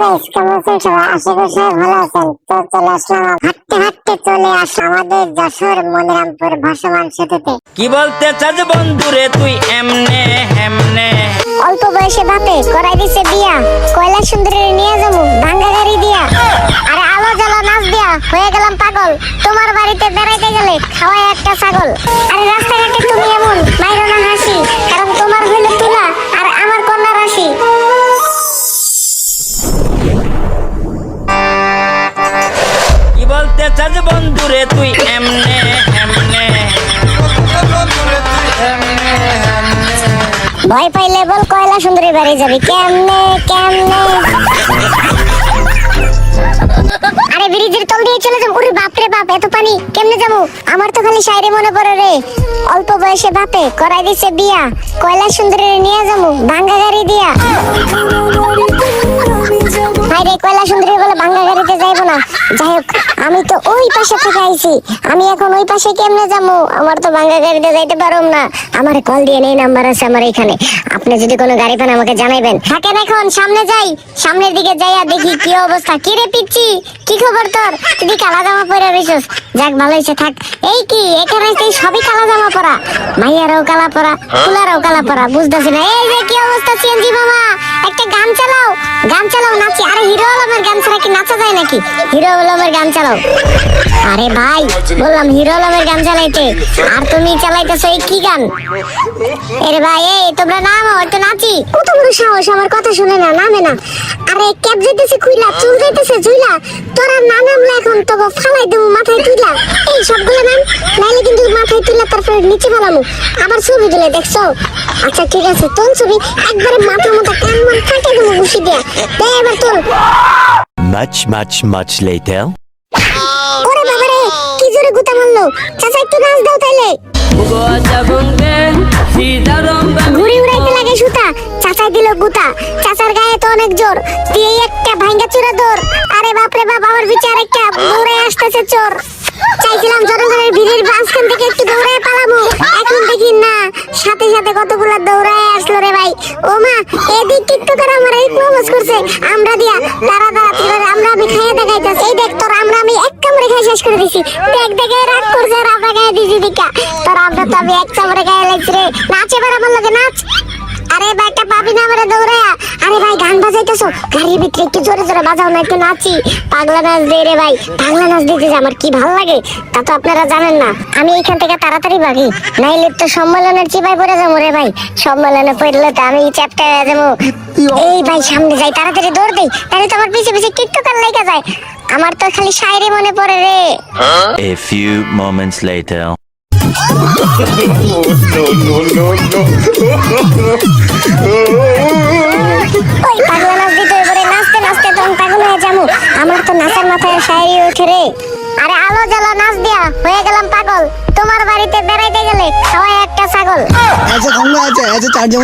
Guys কেমন আছেন সবাই আশা করি সবাই ভালো আছেন। তো চলে আসলাম হাঁটতে হাঁটতে চলে আসলাম আমাদের যশোর মনিরামপুর ভাসমান সেতুতে। কি বলতে চাস বন্ধুরে তুই এমনে হেমনে? অল্প বয়সে বাপে করাই দিছে বিয়া। কয়লা সুন্দরী নিয়ে যাব ভাঙ্গা গাড়ি দিয়া। আরে আলো জ্বালা নাচ দিয়া হয়ে গেলাম পাগল। তোমার বাড়িতে বেড়াইতে গেলে খাওয়াই একটা ছাগল। আরে রাস্তাঘাটে তুমি এমন বাইরে না হাসি কারণ তোমার চাস বন্ধুরে তুই এমনে হেমনে ভয় পাইলে বল, কয়লা সুন্দরী বাড়ি যাবি? কেমনে কেমনে? আরে ব্রিজের তল দিয়ে চলে যাব। ওরে বাপ রে বাপ, এত পানি। কেমনে যাব? আমার তো খালি শায়রে মনে পড়ে রে। অল্প বয়সে বাপে করাই দিছে বিয়া। কয়লা সুন্দরী নিয়ে যাব, ভাঙ্গা গাড়ি দিয়া। হাই রে কয়লা সুন্দরী বলে ভাঙ্গা গাড়িতে যাইবো না। যাই হোক আমি তো ওই পাশে থেকে আইছি। আমি এখন ওই পাশে কেমনে যাব? আমার তো ভাঙ্গা গাড়িতে যাইতে পারুম না। আমার কল দিয়ে নেই নাম্বার আছে আমার এখানে। আপনি যদি কোনো গাড়ি পান, আমাকে জানাইবেন। থাকেন এখন, সামনে যাই। সামনের দিকে যাইয়া দেখি কি অবস্থা। কি রে পিচ্ছি? কি খবর তোর? তুই কালা জামা পরে রইছস। যাক, ভালো হয়েছে থাক। এই কি, এখানে এই সবই কালা জামা পরা। মাইয়ারাও কালা পরা, ফুলারাও কালা পরা, বুঝতেছি না। এই যে কি অবস্থা, সিএনজি মামা? একটা গান চালাও। গান চালাও, নাচি। আরে হিরো আলমের গান ছাড়া কি নাচা যায় নাকি? হিরো আলমের গান চালাও। আরে ভাই, বললাম হিরো আলমের গান চালাইতে। আর তুমি চালাইতেছো এই কি গান? এরে ভাই, এই, তোমরা নামো একটু নাচি। কত বড় সাহস, আমার কথা শুনে না, নামে না। আরে ক্যাপ যাইতেছে খুইলা চুল যাইতেছে ঝুইলা তোরা না নামলে এখন তবে ফালাই দেবো, মাথায় তুইলা। এই সবগুলো নাম, নাইলে কিন্তু মাথায় তুইলা, তারপরে নিচে ফেলামু। আবার ছবি তুলে দেখছ? আচ্ছা ঠিক আছে, তোর ছবি একবারে মাথা মাথা কান মান কাটে দেবো, ঘুষি দিয়া। দে এবার তোর। Much, much, much later. ওরে বাবারে কি জোরে গুতা মারলো? চাচা একটু নাচ দাও তাইলে। একটু দৌড়ে এখন দেখি না, সাথে সাথে কতগুলো দৌড়ায় আসলো রে ভাই। ও মা, এদিক টিকটকার আমার এই প্রপোজ করছে। আমরা দিয়া, তারা তারা এবারে আমরা আমি খাইয়ে দেখাইতাছি। এই দেখ, তোর আমরা আমি এক কামড়ে খাই শেষ করে দিছি। দেখ, দেখে রাগ করছে আর খাইয়ে দিছি দিকা। তোর আমরা তো আমি এক কামড়ে খাইয়ে লাগছি রে। নাচ এবার আমার লগে, নাচ। আরে ভাইটা পাবি না আমারে দৌড়ায়া। আরে ভাই, গান বাজাইতেছো? গাড়ির ভিতরে একটু জোরে জোরে বাজাও, না একটু নাচি। পাগলা নাচ দে রে ভাই, পাগলা নাচ দিতে আমার কি ভালো লাগে, তা তো আপনারা জানেন না। আমি এখান থেকে তাড়াতাড়ি ভাগি নাইলে তো সম্মেলনের চিপাই পড়ে যাব রে ভাই। সম্মেলনে পড়লে তো আমি চ্যাপ্টার হয়ে যাব। এই ভাই, সামনে যাই, তাড়াতাড়ি দৌড় দেই তাহলে তো আমার পিছে পিছে টিকটকার লেগে যায়। আমার তো খালি শায়রি মনে পড়ে রে. no, no, no, no. ওই পাগলা নাচ দিতে এবারে নাচতে নাচতে তো আমি পাগল হয়ে যাব। আমার তো নাচের মাথায় শায়রি উঠে রে। আরে আলো জ্বালা নাচ দিয়া। হয়ে গেলাম পাগল। তোমার বাড়িতে বেড়াইতে গেলে সবাই একটা ছাগল। আচ্ছা আচ্ছা চারজন